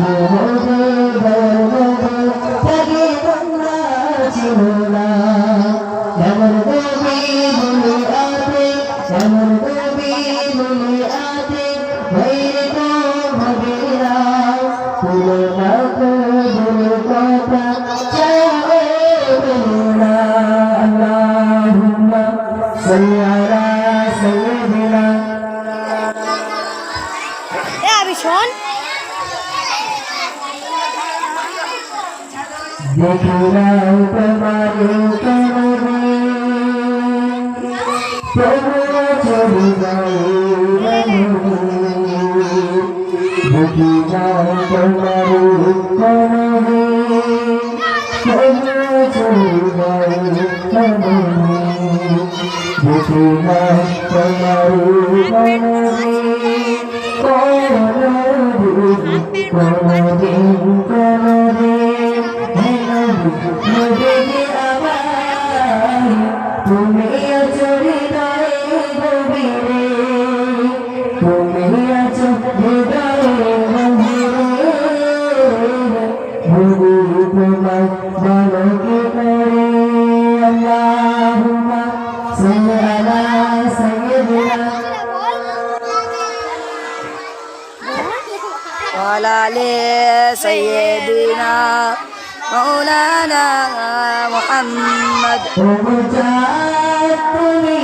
এমন నిఖిల ఉపమాయుకమని ప్రభుల చరిదను నిఖిల ఉపమరుత్తమని ప్రభుల చరిదను నిఖిల ఉపమరుత్తమని కోరణ కోరణ కోరణ তুমি চরিতায় গভীরে তুমি আছো হৃদয়ে গভীরে ভুলি তোমার বলো কি করে আল্লাহুম্মা সাল্লি আলা সাইয়্যিদিনা وعلى آل سيدنا مولانا محمد তুমি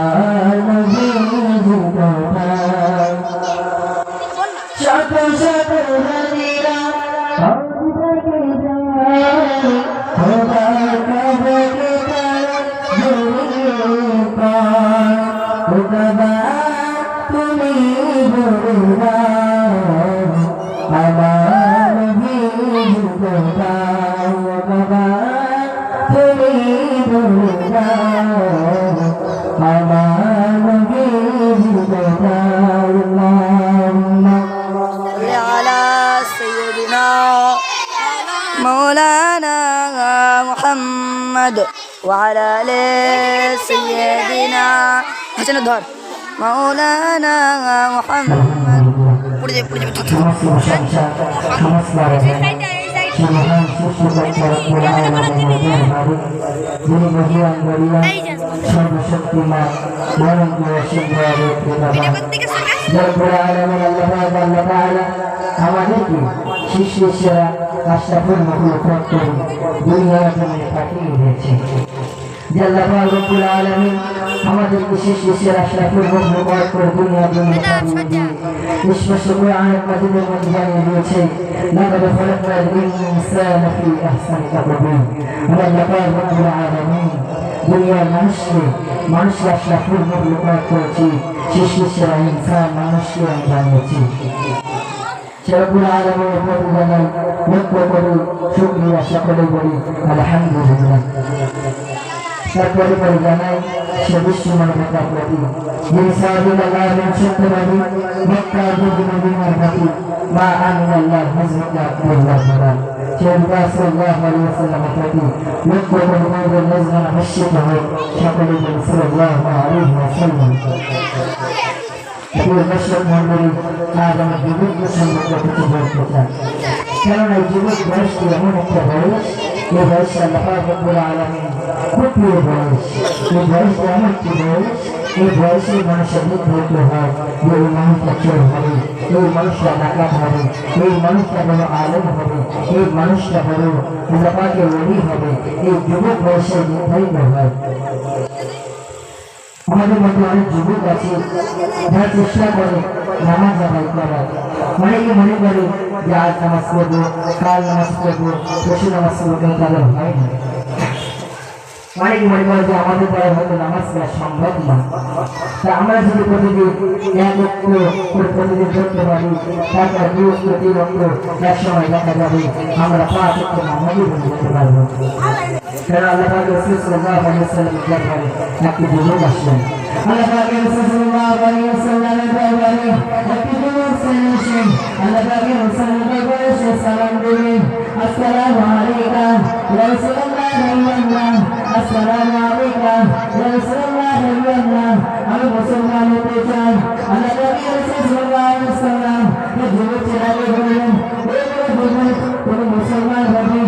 বাবা তুমি বলে দাও আমার ভিড় দাও ও বাবা তুমি বলে দাও আমার ভিড় দাও আল্লাহুম্মা صل على سيدنا مولانا محمد وعلى آل سيدنا হাসান ধর। মাওলানা মোহাম্মদ। পড়ে যাবে পড়ে যাবে সর্বশক্তিমান আমাদেরকে শিষ্যেরা আশরাফুল যে আল্লাহ রব্বুল আলামিন আমাদেরকে শিষ্য সেরা আশরাফুল মখলুক করে দুনিয়ার জমিনে পাঠিয়ে দিয়ে স্পষ্ট করে আয়াত মাজিদের মধ্যে জানিয়ে দিয়েছে লাকাদ খালাকনাল ইনসানা ফি আহসানি তাকওয়িম আমরা আল্লাহ রব্বুল আলামিন দুনিয়ার মানুষকে মানুষকে আশরাফুল মখলুক করেছি শিষ্য সেরা ইনসান মানুষকে আমি বানিয়েছি রব্বুল আলামিনের প্রতি জানাই লক্ষ্য করি শুকরিয়া সকলে বলি আলহামদুলিল্লাহ। তারপরে পরে জানাই সে বিশ্ব মানবতার প্রতি যিনি সাহাবিল আল্লাহ সত্যবাদী মক্কা দুর্গ মদিনার প্রতি মা আমিন আল্লাহ হযরত আব্দুল্লাহ মোরা সেদিকা সাল্লাল্লাহু আলাইহি ওয়াসাল্লামের প্রতি লক্ষ্য করে মৌদের নজরানা নিশ্চিত হয়ে সকলে বলি সাল্লাল্লাহু আলাইহি ওয়াসাল্লাম। প্রিয় দর্শক মন্ডলী এমন একটা বয়স এই বয়সে আল্লাহ রব্বুল আলমী খুব প্রিয় বয়স এই বয়সটা এমন একটি বয়স এই বয়সে মানুষের নির্ধারিত হয় যে এই মানুষটা চোর হবে এই মানুষটা ডাকাত হবে এই মানুষটা বড় আলম হবে এই মানুষটা বড় আল্লাপাকে ওলি হবে এই যুবক বয়সে নির্ধারিত হয় আমাদের মধ্যে অনেক যুবক আছে যারা চেষ্টা করে নামাজ আদায় করার। অনেকে মনে করে যে, আজ নামাজ পড়ব, কাল নামাজ পড়ব পশু নামাজ পড়ব তাদের হয় অনেকে মনে করে যে আমাদের দ্বারা হয়তো নামাজ পড়া সম্ভব না। তা আমরা যদি প্রতিদিন এক লক্ষ প্রতিদিন করতে পারি, তারপর তিন লক্ষ এক সময় দেখা যাবে আমরা পাঁচ লক্ষ নামাজই বলে যেতে পারব। কারণ আসসালামু আলাইকা ইয়া রাসূলুল্লাহ আল্লাহ আমি মুসলমান হতে চাই আল্লাহ পাক রসুল সাল্লাল্লাহু আলাইহি ওয়াসাল্লাম এই যুবক ছেলেকে বললেন এই যুবক তুমি মুসলমান হবে